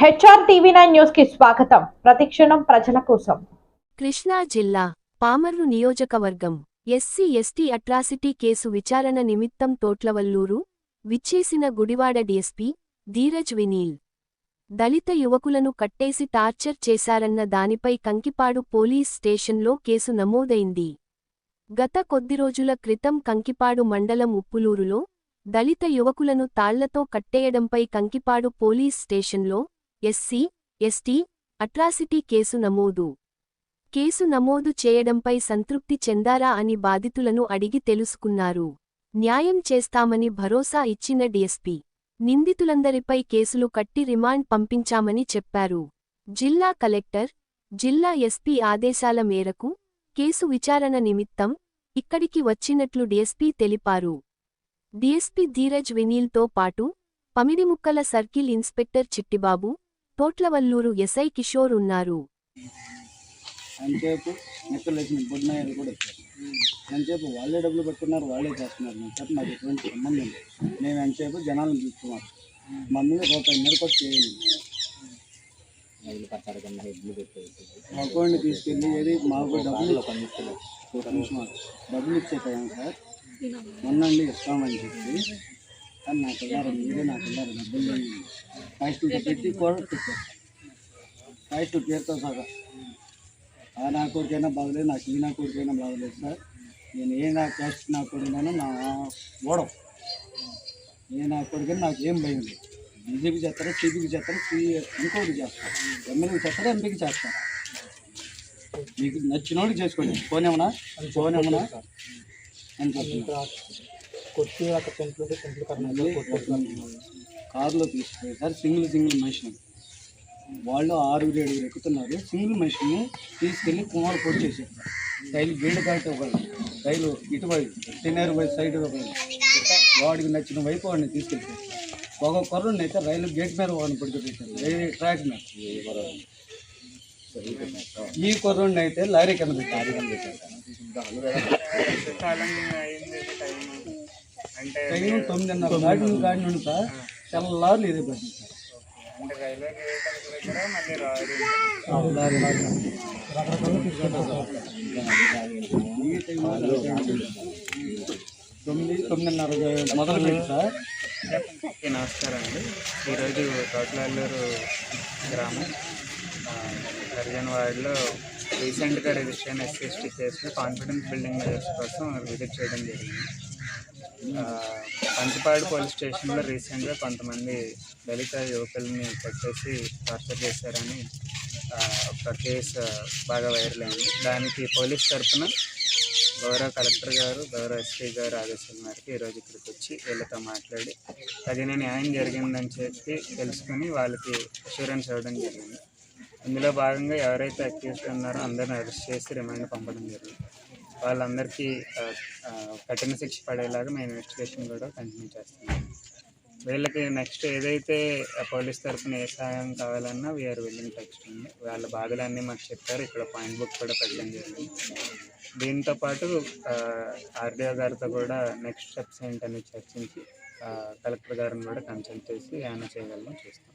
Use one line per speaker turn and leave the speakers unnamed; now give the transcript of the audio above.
HR TV nine న్యూస్కి స్వాగతం. ప్రతిక్షణం ప్రజల కోసం.
కృష్ణా జిల్లా పామర్రు నియోజకవర్గం ఎస్సీ ఎస్టీ అట్రాసిటీ కేసు విచారణ నిమిత్తం తోట్లవల్లూరు విచ్చేసిన గుడివాడ డీఎస్పీ ధీరజ్ వినీల్. దళిత యువకులను కట్టేసి టార్చర్ చేశారన్న దానిపై కంకిపాడు పోలీస్ స్టేషన్లో కేసు నమోదైంది. గత కొద్ది రోజుల క్రితం కంకిపాడు మండలం ఉప్పులూరులో దళిత యువకులను తాళ్ళతో కట్టేయడంపై కంకిపాడు పోలీస్ స్టేషన్లో ఎస్సీ ఎస్టీ అట్రాసిటీ కేసు నమోదు. కేసు నమోదు చేయడంపై సంతృప్తి చెందారా అని బాధితులను అడిగి తెలుసుకున్నారు. న్యాయం చేస్తామని భరోసా ఇచ్చిన డీఎస్పీ. నిందితులందరిపై కేసులు కట్టి రిమాండ్ పంపించామని చెప్పారు. జిల్లా కలెక్టర్ జిల్లా ఎస్పీ ఆదేశాల మేరకు కేసు విచారణ నిమిత్తం ఇక్కడికి వచ్చినట్లు డీఎస్పీ తెలిపారు. డీఎస్పీ ధీరజ్ వినీల్తో పాటు Pamidimukkala circle inspector Chittibabu Thotlavalluru SI Kishore ఉన్నారు.
అంతసేపు నెక్కలు వేసిన బొడ్నాయాలు కూడా వచ్చారు వాళ్ళే డబ్బులు పెట్టుకున్నారు వాళ్ళే చేస్తున్నారు. నేను చెప్పి నాకు ఎటువంటి సంబంధం లేదు. మేము ఎంతసేపు జనాలను చూస్తున్నాం. మా మీద రూపాయి మిరపచ్చు చేయాలి అకౌంట్ తీసుకెళ్ళి ఏది మాకు డబ్బులు ఒక డబ్బులు ఇచ్చే టైం సార్. మొన్నండి ఇస్తామని చెప్పి కానీ నా పిల్లలు మీరే నాకు పిల్లలు డబ్బులు కాస్టులతో పెట్టి కూడా పెట్టారు కాస్టులు పేరుతో సగా ఆ నా కొడుకైనా బాగలేదు నాకు ఈ నా కొడుకైనా బాగలేదు సార్ నేను ఏ నా క్యాస్ట్ నా కొడుకున్నానో నా ఓడం ఏ నా కొడుకైనా నాకు ఏం భయం లేదు బీజేపీ చేస్తారా టీపీకి చేస్తారా టీ ఇంకోటి చేస్తారు ఎమ్మెల్యేకి చేస్తారా ఎంపీకి చేస్తారా మీకు నచ్చినోడికి చేసుకోండి ఫోన్ ఏమన్నా ఫోన్ ఏమన్నా అని చెప్తున్నా కారులో తీసుకుపోయి సార్ సింగిల్ సింగిల్ మనిషిని. వాళ్ళు ఆరుగురు ఏడుగురు ఎక్కుతున్నారు. సింగిల్ మనిషిని తీసుకెళ్ళి కుమార్ పొడి చేశారు. రైలు గేడు కాటి ఒకళ్ళు రైలు ఇటువైపు తినేరు వైపు సైడ్ ఒకళ్ళు వాడికి నచ్చిన వైపు వాడిని తీసుకెళ్ళిపోయారు ఒక కొర్రుని అయితే రైలు గేట్ మీద వాడిని పడుకోబెట్టారు. రైలు ట్రాక్ మీద? ఈ కొర్రుని అయితే లారీ కింద పెట్టారు. తొమ్మిదిన్నర దాటి నుండి సార్ తెల్లారులు ఇదే పడింది తొమ్మిది తొమ్మిదిన్నర మొదలు పెట్టి సార్.
నమస్కారం అండి. ఈరోజు తోటలల్లూరు గ్రామం హరిజన్ వార్డులో రీసెంట్గా రిజిస్టర్ అయిన ఎస్సీ కేసులో కాన్ఫిడెన్స్ బిల్డింగ్ మెజర్స్ కోసం విజిట్ చేయడం జరిగింది. పంచపాడు పోలీస్ స్టేషన్లో రీసెంట్గా కొంతమంది దళిత యువకుల్ని కట్టేసి టార్చర్ చేశారని ఒక కేసు బాగా వైరల్ అయింది. దానికి పోలీస్ తరఫున గౌరవ కలెక్టర్ గారు గౌరవ ఎస్పీ గారు ఆదేశాల మేరకు ఈరోజు ఇక్కడికి వచ్చి వీళ్ళతో మాట్లాడి తగిన న్యాయం జరిగిందని చెప్పి తెలుసుకుని వాళ్ళకి అష్యూరెన్స్ ఇవ్వడం జరిగింది. ఇందులో భాగంగా ఎవరైతే అక్యూజ్డ్ ఉన్నారో అందరిని అరెస్ట్ చేసి రిమాండ్ పంపడం జరిగింది. వాళ్ళందరికీ కఠిన శిక్ష పడేలాగా మేము ఇన్వెస్టిగేషన్ కూడా కంటిన్యూ చేస్తున్నాం. వీళ్ళకి నెక్స్ట్ ఏదైతే పోలీస్ తరఫున ఏ సహాయం కావాలన్నా వీఆర్ విల్లింగ్ టెక్స్ట్ ఉంది వాళ్ళ బాధలన్నీ మాకు చెప్పారు. ఇక్కడ పాయింట్ బుక్ కూడా పెట్టడం జరిగింది. దీంతో పాటు ఆర్డీఓ గారితో కూడా నెక్స్ట్ స్టెప్స్ ఏంటని చర్చించి కలెక్టర్ గారిని కూడా కన్సల్ట్ చేసి ఏమైనా చేయగలం చూస్తాం.